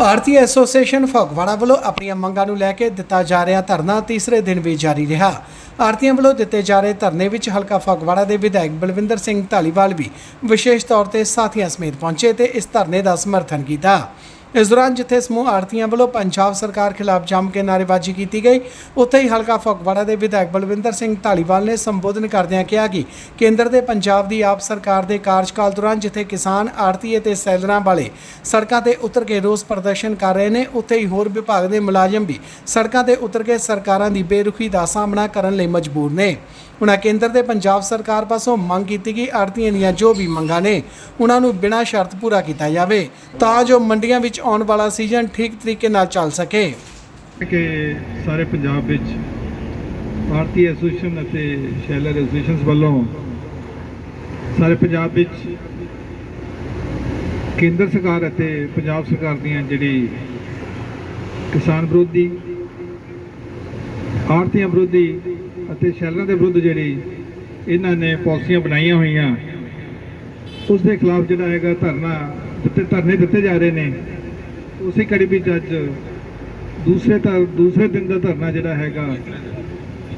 ਭਾਰਤੀ association Phagwara ਵੱਲੋਂ ਆਪਣੀਆਂ ਮੰਗਾਂ ਨੂੰ ਲੈ ਕੇ ਦਿੱਤਾ ਜਾ ਰਿਹਾ ਧਰਨਾ ਤੀਸਰੇ ਦਿਨ ਵੀ ਜਾਰੀ ਰਿਹਾ। ਆਰਤੀਆਂ ਵੱਲੋਂ ਦਿੱਤੇ ਜਾ ਰਹੇ ਧਰਨੇ ਵਿੱਚ ਹਲਕਾ ਫਗਵਾੜਾ ਦੇ ਵਿਧਾਇਕ ਬਲਵਿੰਦਰ ਸਿੰਘ ਢਾਲੀਵਾਲ ਵੀ ਵਿਸ਼ੇਸ਼ ਤੌਰ ਤੇ ਸਾਥੀਆਂ ਸਮੇਤ ਪਹੁੰਚੇ ਤੇ ਇਸ ਧਰਨੇ ਦਾ ਸਮਰਥਨ ਕੀਤਾ। ਇਸ ਦੌਰਾਨ ਜਿੱਥੇ ਸਮੂਹ ਆੜਤੀਆਂ ਵੱਲੋਂ ਪੰਜਾਬ ਸਰਕਾਰ ਖਿਲਾਫ ਜੰਮ ਕੇ ਨਾਅਰੇਬਾਜ਼ੀ ਕੀਤੀ ਗਈ ਉੱਥੇ ਹੀ ਹਲਕਾ ਫਗਵਾੜਾ ਦੇ ਵਿਧਾਇਕ ਬਲਵਿੰਦਰ ਸਿੰਘ ਢਾਲੀਵਾਲ ਨੇ ਸੰਬੋਧਨ ਕਰਦਿਆਂ ਕਿਹਾ ਕਿ ਕੇਂਦਰ ਦੇ ਪੰਜਾਬ ਦੀ ਆਪ ਸਰਕਾਰ ਦੇ ਕਾਰਜਕਾਲ ਦੌਰਾਨ ਜਿੱਥੇ ਕਿਸਾਨ ਆੜਤੀ ਅਤੇ ਸੈਲਰਾਂ ਵਾਲੇ ਸੜਕਾਂ ਤੇ ਉਤਰ ਕੇ ਰੋਸ ਪ੍ਰਦਰਸ਼ਨ ਕਰ ਰਹੇ ਨੇ ਉੱਥੇ ਹੀ ਹੋਰ ਵਿਭਾਗ ਦੇ ਮੁਲਾਜ਼ਮ ਵੀ ਸੜਕਾਂ ਤੇ ਉਤਰ ਕੇ ਸਰਕਾਰਾਂ ਦੀ ਬੇਰੁਖੀ ਦਾ ਸਾਹਮਣਾ ਕਰਨ ਲਈ ਮਜਬੂਰ ਨੇ ਉਨ੍ਹਾਂ ਕੇਂਦਰ ਦੇ ਪੰਜਾਬ ਸਰਕਾਰ ਪਾਸੋਂ ਮੰਗ ਕੀਤੀ ਕਿ ਆੜਤੀਆਂ ਦੀਆਂ ਜੋ ਵੀ ਮੰਗਾਂ ਨੇ, ਉਹਨਾਂ ਨੂੰ ਬਿਨਾਂ ਸ਼ਰਤ ਪੂਰਾ ਕੀਤਾ ਜਾਵੇ ਤਾਂ ਜੋ ਮੰਡੀਆਂ ਵਿੱਚ ਆਉਣ ਵਾਲਾ ਸੀਜ਼ਨ ਠੀਕ ਤਰੀਕੇ ਨਾਲ ਚੱਲ ਸਕੇ। ਕਿ ਸਾਰੇ ਪੰਜਾਬ ਵਿੱਚ ਭਾਰਤੀ ਐਸੋਸੀਏਸ਼ਨ ਅਤੇ ਸ਼ੈਲਰ ਐਸੋਸੀਏਸ਼ਨਸ ਵੱਲੋਂ ਸਾਰੇ ਪੰਜਾਬ ਵਿੱਚ ਕੇਂਦਰ ਸਰਕਾਰ ਅਤੇ ਪੰਜਾਬ ਸਰਕਾਰ ਦੀਆਂ ਜਿਹੜੀ ਕਿਸਾਨ ਵਿਰੋਧੀ ਆੜਤੀਆਂ ਵਿਰੋਧੀ ਅਤੇ ਸ਼ੈਲਰਾਂ ਦੇ ਵਿਰੁੱਧ ਜਿਹੜੀ ਇਹਨਾਂ ਨੇ ਪਾਲਿਸੀਆਂ ਬਣਾਈਆਂ ਹੋਈਆਂ, ਉਸ ਦੇ ਖਿਲਾਫ ਜਿਹੜਾ ਹੈਗਾ ਧਰਨਾ ਦਿੱਤੇ, ਧਰਨੇ ਦਿੱਤੇ ਜਾ ਰਹੇ ਨੇ। ਉਸੇ ਕੜੀ ਵਿੱਚ ਅੱਜ ਦੂਸਰੇ ਧਰ ਦੂਸਰੇ ਦਿਨ ਦਾ ਧਰਨਾ ਜਿਹੜਾ ਹੈਗਾ,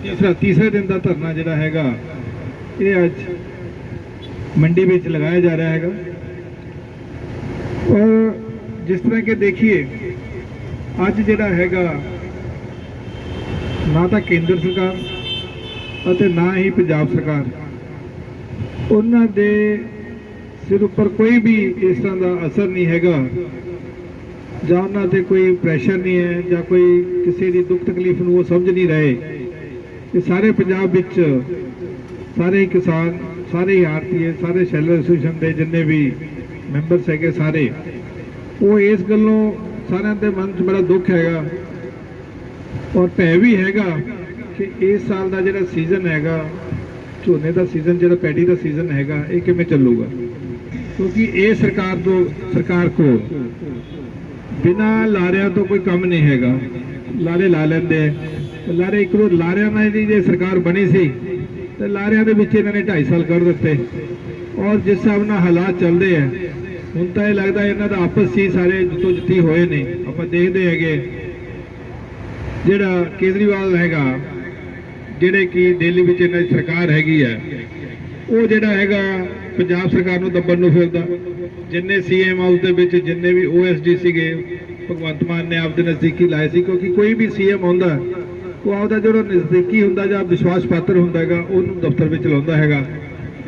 ਤੀਸਰਾ, ਤੀਸਰੇ ਦਿਨ ਦਾ ਧਰਨਾ ਜਿਹੜਾ ਹੈਗਾ, ਇਹ ਅੱਜ ਮੰਡੀ ਵਿੱਚ ਲਗਾਇਆ ਜਾ ਰਿਹਾ ਹੈਗਾ। ਔਰ ਜਿਸ ਤਰ੍ਹਾਂ ਕਿ ਦੇਖੀਏ, ਅੱਜ ਜਿਹੜਾ ਹੈਗਾ ਨਾ ਤਾਂ ਕੇਂਦਰ ਸਰਕਾਰ ਅਤੇ ਨਾ ਹੀ ਪੰਜਾਬ ਸਰਕਾਰ। ਉਹਨਾਂ ਦੇ ਸਿਰ ਉੱਪਰ ਕੋਈ ਵੀ ਇਸ ਤਰ੍ਹਾਂ ਦਾ ਅਸਰ ਨਹੀਂ ਹੈਗਾ। ਜਾਂ ਉਹਨਾਂ ਤੇ ਕੋਈ ਪ੍ਰੈਸ਼ਰ ਨਹੀਂ ਹੈ, ਜਾਂ ਕੋਈ ਕਿਸੇ ਦੀ ਦੁੱਖ ਤਕਲੀਫ ਨੂੰ ਉਹ ਸਮਝ ਨਹੀਂ ਰਹੇ। ਕਿ ਸਾਰੇ ਪੰਜਾਬ ਵਿੱਚ ਸਾਰੇ ਹੀ ਕਿਸਾਨ, ਸਾਰੇ ਹੀ ਆੜਤੀਏ, ਸਾਰੇ ਸ਼ੈਲਰ ਐਸੋਸੀਏਸ਼ਨ ਦੇ ਜਿੰਨੇ ਵੀ ਮੈਂਬਰਸ ਹੈਗੇ ਸਾਰੇ, ਉਹ ਇਸ ਗੱਲੋਂ ਸਾਰਿਆਂ ਦੇ ਮਨ 'ਚ ਬੜਾ ਦੁੱਖ ਹੈਗਾ। ਔਰ ਭੈ ਵੀ ਹੈਗਾ ਕਿ ਇਸ ਸਾਲ ਦਾ ਜਿਹੜਾ ਸੀਜ਼ਨ ਹੈਗਾ, ਝੋਨੇ ਦਾ ਸੀਜ਼ਨ ਜਿਹੜਾ ਪੈਡੀ ਦਾ ਸੀਜ਼ਨ ਹੈਗਾ, ਇਹ ਕਿਵੇਂ ਚੱਲੂਗਾ? ਕਿਉਂਕਿ ਇਹ ਸਰਕਾਰ ਤੋਂ, ਸਰਕਾਰ ਕੋਲ ਬਿਨਾਂ ਲਾਰਿਆਂ ਤੋਂ ਕੋਈ ਕੰਮ ਨਹੀਂ ਹੈਗਾ। ਲਾਰੇ ਲਾ ਲੈਂਦੇ ਆ। ਲਾਰੇ ਇੱਕ ਰੋ ਲਾਰਿਆਂ ਨਾਲ ਜੇ ਸਰਕਾਰ ਬਣੀ ਸੀ, ਤੇ ਲਾਰਿਆਂ ਦੇ ਵਿੱਚ ਇਹਨਾਂ ਨੇ 2.5 ਸਾਲ ਕਰ ਦਿੱਤੇ। ਔਰ ਜਿਸ ਹਿਸਾਬ ਨਾਲ ਹਾਲਾਤ ਚੱਲਦੇ ਆ, ਹੁਣ ਤਾਂ ਇਹ ਲੱਗਦਾ ਇਹਨਾਂ ਦਾ ਆਪਸ ਹੀ ਸਾਰੇ ਜਿੱਤੋਂ ਜਿੱਤੀ ਹੋਏ ਨੇ। ਆਪਾਂ ਦੇਖਦੇ ਹੈਗੇ ਜਿਹੜਾ ਕੇਜਰੀਵਾਲ ਹੈਗਾ, ਜਿਹੜੇ ਕਿ ਦਿੱਲੀ ਵਿੱਚ ਇਹਨਾਂ ਦੀ ਸਰਕਾਰ ਹੈਗੀ ਹੈ, ਉਹ ਜਿਹੜਾ ਹੈਗਾ ਪੰਜਾਬ ਸਰਕਾਰ ਨੂੰ ਦੱਬਣ ਨੂੰ ਫਿਰਦਾ। ਜਿੰਨੇ ਸੀਐਮ ਹਾਊਸ ਦੇ ਵਿੱਚ ਜਿੰਨੇ ਵੀ ਓਐਸਡੀ ਸੀਗੇ, ਭਗਵੰਤ ਮਾਨ ਨੇ ਆਪਦੇ ਨਜ਼ਦੀਕੀ ਲਾਏ ਸੀ, ਕਿਉਂਕਿ ਕੋਈ ਵੀ ਸੀਐਮ ਆਉਂਦਾ, ਉਹ ਆਪਦਾ ਜਿਹੜਾ ਨਜ਼ਦੀਕੀ ਹੁੰਦਾ ਜਾਂ ਵਿਸ਼ਵਾਸ ਪਾਤਰ ਹੁੰਦਾ ਹੈਗਾ, ਉਹਨੂੰ ਦਫ਼ਤਰ ਵਿੱਚ ਲਾਉਂਦਾ ਹੈਗਾ।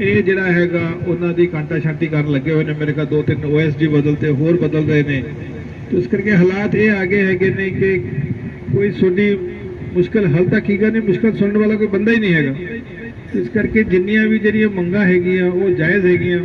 ਇਹ ਜਿਹੜਾ ਹੈਗਾ, ਉਹਨਾਂ ਦੀ ਕਾਂਟਾ ਛਾਂਟੀ ਕਰਨ ਲੱਗੇ ਹੋਏ ਨੇ, ਮੇਰੇ ਕੋਲ ਦੋ ਤਿੰਨ ਓਐਸਡੀ ਬਦਲਤੇ, ਹੋਰ ਬਦਲ ਰਹੇ ਨੇ। ਤੇ ਇਸ ਕਰਕੇ ਹਾਲਾਤ ਇਹ ਆ ਗਏ ਹੈਗੇ ਨੇ ਕਿ ਕੋਈ ਤੁਹਾਡੀ ਮੁਸ਼ਕਲ ਹੱਲ ਤਾਂ ਕੀਗਾ ਨਹੀਂ ਮੁਸ਼ਕਲ ਸੁਣਨ ਵਾਲਾ ਕੋਈ ਬੰਦਾ ਹੀ ਨਹੀਂ ਹੈਗਾ। ਇਸ ਕਰਕੇ ਜਿੰਨੀਆਂ ਵੀ ਜਿਹੜੀਆਂ ਮੰਗਾਂ ਹੈਗੀਆਂ, ਉਹ ਜਾਇਜ਼ ਹੈਗੀਆਂ।